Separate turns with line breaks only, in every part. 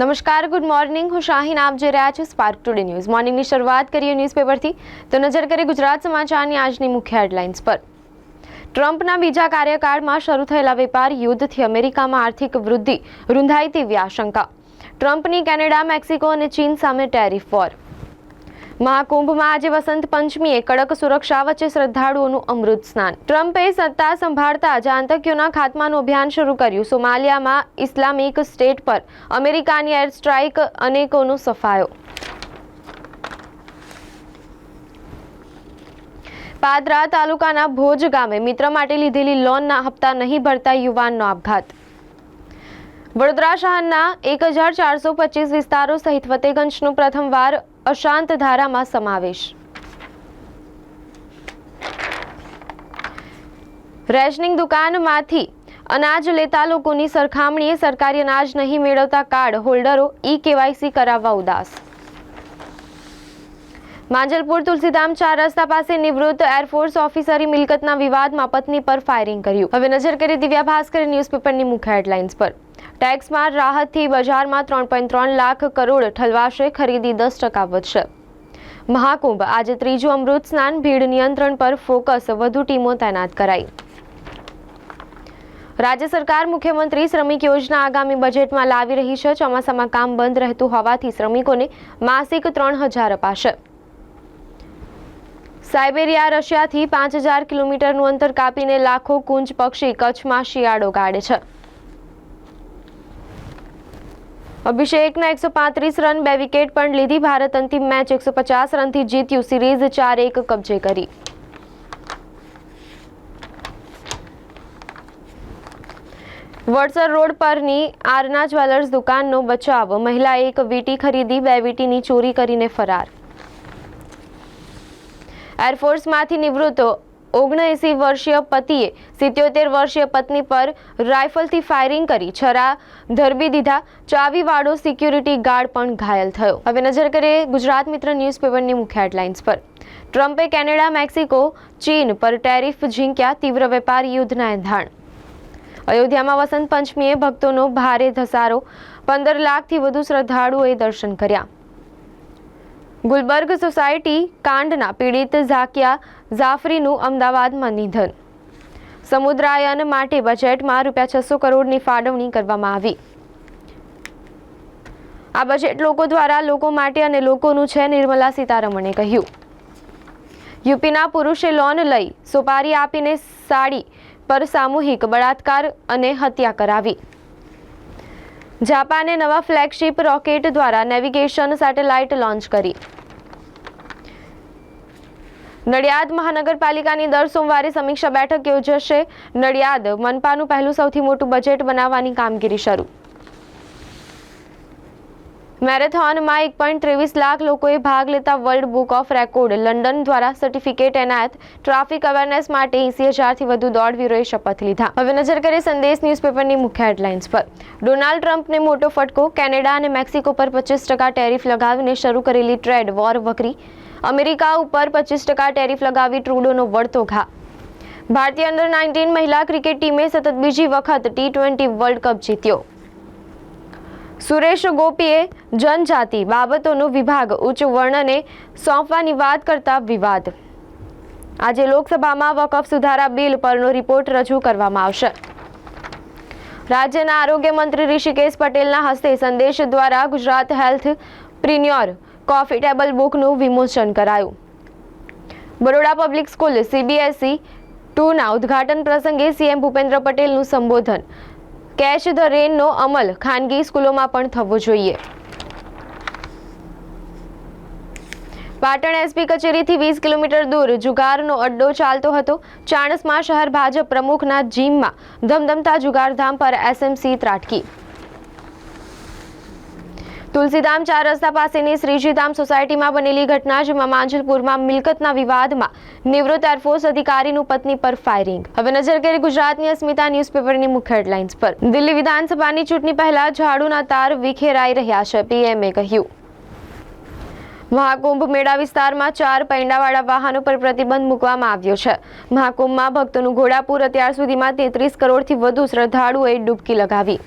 નમસ્કાર good morning હું શાહીન, આપ જોઈ રહ્યા છો સ્પાર્ક ટુડે ન્યૂઝ મોર્નિંગની શરૂઆત કરીએ ન્યૂઝપેપરથી તો નજર કરીએ ગુજરાત સમાચારની આજની મુખ્ય હેડલાઇન્સ પર. ટ્રમ્પના બીજા કાર્યકાળમાં શરૂ થયેલા વેપાર યુદ્ધથી અમેરિકામાં આર્થિક વૃદ્ધિ રૂંધાઈ તેવી આશંકા. ટ્રમ્પની કેનેડા, મેક્સિકો અને ચીન સામે ટેરિફ વોર. મહાકુંભમાં આજે વસંત પંચમીએ કડક સુરક્ષા વચ્ચે શ્રદ્ધાળુઓનું અમૃત સ્નાન. ટ્રમ્પે સત્તા સંભાળતા જ આતંકીઓના ખાતમાનું અભિયાન શરૂ કર્યું. સોમાલિયામાં ઇસ્લામિક સ્ટેટ પર અમેરિકાની એર સ્ટ્રાઇક અનેકોનો સફાયો. પાદરા તાલુકાના ભોજ ગામે મિત્ર માટે લીધેલી લોનના હપ્તા નહીં ભરતા યુવાનનો આપઘાત. વડોદરા શહેરના એક હજાર ચારસો પચીસ વિસ્તારો સહિત ફતેગંજનું પ્રથમવાર અશાંત ધારામાં સમાવેશ. રેશનિંગ દુકાનમાંથી અનાજ લેતા લોકોની સરખામણીએ સરકારી અનાજ નહીં મેળવતા કાર્ડ હોલ્ડરો ઈ કેવાયસી કરાવવા ઉદાસ. માંજલપુર તુલસીધામ ચાર રસ્તા પાસે નિવૃત્ત એરફોર્સ ઓફિસરી મિલકતના વિવાદમાં પત્ની પર ફાયરિંગ કર્યું. હવે નજર કરી દિવ્યા ભાસ્કર ન્યૂઝપેપરની મુખ્ય હેડલાઇન્સ પર. ટેક્સમાં રાહતથી બજારમાં ત્રણ પોઈન્ટ ત્રણ લાખ કરોડ ઠલવાશે, ખરીદી દસ ટકા વધશે. મહાકુંભ આજે ત્રીજું અમૃત સ્નાન, ભીડ નિયંત્રણ પર ફોકસ, વધુ ટીમો તૈનાત કરાઈ. રાજ્ય સરકાર મુખ્યમંત્રી શ્રમિક યોજના આગામી બજેટમાં લાવી રહી છે. ચોમાસામાં કામ બંધ રહેતું હોવાથી શ્રમિકોને માસિક ત્રણ હજાર અપાશે. સાયબેરિયા રશિયાથી પાંચ હજાર કિલોમીટરનું અંતર કાપીને લાખો કુંજ પક્ષી કચ્છમાં શિયાળો ગાળે છે. અભિષેકના એકસો પાંત્રીસ રન, બે વિકેટ પણ લીધી. ભારત અંતિમ મેચ એકસો પચાસ રનથી જીત્યું. સિરીઝ ચાર એક કબજે કરી. વડસર રોડ પરની આરના જ્વેલર્સ દુકાનનો બચાવ. મહિલાએ એક વીટી ખરીદી, બે વીટીની ચોરી કરીને ફરાર. એરફોર્સમાંથી નિવૃત્ત ઓગણએંસી વર્ષીય પતિએ સિત્યોતેર વર્ષીય પત્ની પર રાઇફલથી ફાયરિંગ કરી, છરા, ધરબી દીધા, ચાવીવાળો સિક્યુરિટી ગાર્ડ પણ ઘાયલ થયો. હવે નજર કરીએ ગુજરાત મિત્ર ન્યૂઝપેપરની મુખ્ય હેડલાઇન્સ પર. ટ્રમ્પે કેનેડા, મેક્સિકો, ચીન પર ટેરિફ ઝીંક્યા તીવ્ર વેપાર યુદ્ધના એંધાણ. અયોધ્યામાં વસંત પંચમીએ ભક્તોનો ભારે ધસારો. પંદર લાખથી વધુ શ્રદ્ધાળુઓએ દર્શન કર્યા. ગુલબર્ગ સોસાયટી કાંડના પીડિત ઝાકિયા જાફરીનું અમદાવાદમાં નિધન. સમુદ્રાયન માટે બજેટમાં રૂપિયા છસો કરોડની ફાળવણી કરવામાં આવી. આ બજેટ લોકો દ્વારા લોકો માટે અને લોકોનું છે નિર્મલા સીતારમણે કહ્યું. યુપીના પુરુષે લોન લઈ સોપારી આપીને સાડી પર સામૂહિક બળાત્કાર અને હત્યા કરાવી. જાપાને નવા ફ્લેગશિપ રોકેટ દ્વારા નેવિગેશન સેટેલાઇટ લોન્ચ કરી. નડિયાદ મહાનગરપાલિકાની દર સોમવારે સમીક્ષા બેઠક યોજાશે. નડિયાદ મનપાનું પહેલું સૌથી મોટું બજેટ બનાવવાની કામગીરી શરૂ. મેરેથોનમાં એક પોઈન્ટ ત્રેવીસ લાખ લોકોએ ભાગ લેતા world book of record London દ્વારા સર્ટિફિકેટ એનાયત. ટ્રાફિક અવેરનેસ માટે એસી હજારથી વધુ દોડવીરોએ શપથ લીધા. હવે નજર કરીએ સંદેશ ન્યૂઝપેપરની મુખ્ય હેડલાઇન્સ પર. ડોનાલ્ડ ટ્રમ્પને મોટો ફટકો, કેનેડા અને મેક્સિકો પર પચીસ ટકા ટેરિફ લગાવીને શરૂ કરેલી ટ્રેડ વોર વકરી અમેરિકા ઉપર પચીસ ટકા ટેરિફ લગાવી ટ્રુડોનો વળતો ઘા. ભારતીય અંડર નાઇન્ટીન મહિલા ક્રિકેટ ટીમે સતત બીજી વખત ટી ટ્વેન્ટી વર્લ્ડ કપ જીત્યો. સુરેશ ગોપીએ જનજાતિ બાબતોનો વિભાગ ઉચ્ચ વર્ણને સોંપવાની વાત કરતા વિવાદ. આજે લોકસભામાં વકફ સુધારા બિલ પરનો રિપોર્ટ રજૂ કરવામાં આવશે. રાજ્યના આરોગ્ય મંત્રી ઋષિકેશ પટેલના હસ્તે સંદેશ દ્વારા Gujarat healthpreneur coffee table બુકનું વિમોચન કરાયું. બરોડા પબ્લિક સ્કૂલ, સીબીએસઈ ટુના ઉદ્ઘાટન પ્રસંગે સીએમ ભૂપેન્દ્ર પટેલનું સંબોધન. કેચ ધ રેનનો અમલ ખાનગી સ્કૂલોમાં પણ થવો જોઈએ. પાટણ એસપી કચેરીથી વીસ કિલોમીટર દૂર જુગારનો અડ્ડો ચાલતો હતો. ચાણસમાં શહેર ભાજપ પ્રમુખના જીમમાં ધમધમતા જુગારધામ પર એસએમસી ત્રાટકી. તુલસીધામ ચાર રસ્તા પાસેની શ્રીજીધામ સોસાયટીમાં બનેલી ઘટના, જેમાં માંજલપુરમાં મિલકતના વિવાદમાં નિવૃત્ત એરફોર્સ અધિકારીનું પત્ની પર ફાયરિંગ હવે નજર કરી ગુજરાતની અસ્મિતા ન્યૂઝપેપરની મુખ્ય હેડલાઇન્સ પર. દિલ્હી વિધાનસભાની ચૂંટણી પહેલા ઝાડુના તાર વિખેરાઈ રહ્યા છે, પીએમએ કહ્યું. મહાકુંભ મેળા વિસ્તારમાં ચાર પૈંડાવાળા વાહનો પર પ્રતિબંધ મૂકવામાં આવ્યો છે. મહાકુંભમાં ભક્તોનું ઘોડાપુર અત્યાર સુધીમાં તેત્રીસ કરોડથી વધુ શ્રદ્ધાળુઓએ ડૂબકી લગાવી.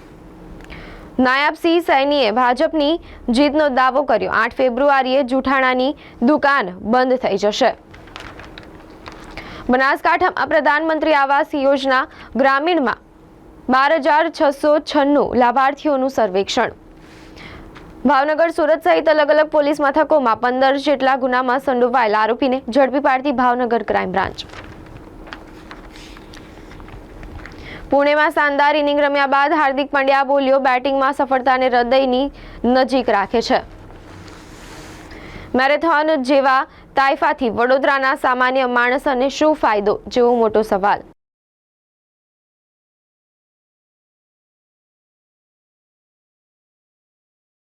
નાયબ સિંહ સૈનીએ ભાજપની જીતનો દાવો કર્યો. આઠ ફેબ્રુઆરીએ જુઠાણાની દુકાન બંધ થઈ જશે. બનાસકાંઠામાં પ્રધાનમંત્રી આવાસ યોજના ગ્રામીણમાં બાર હજાર છસો છન્નું લાભાર્થીઓનું સર્વેક્ષણ. ભાવનગર, સુરત સહિત અલગ અલગ પોલીસ મથકોમાં પંદર જેટલા ગુનામાં સંડોવાયેલા આરોપીને ઝડપી પાડતી ભાવનગર ક્રાઇમ બ્રાન્ચ. પુણેમાં શાનદાર ઇનિંગ રમ્યા બાદ હાર્દિક પંડ્યા બોલ્યો, બેટિંગમાં સફળતાને હૃદયની નજીક રાખે છે. મેરેથોન જેવા તાઇફાથી વડોદરાના સામાન્ય માણસને શું ફાયદો? જેવો મોટો સવાલ.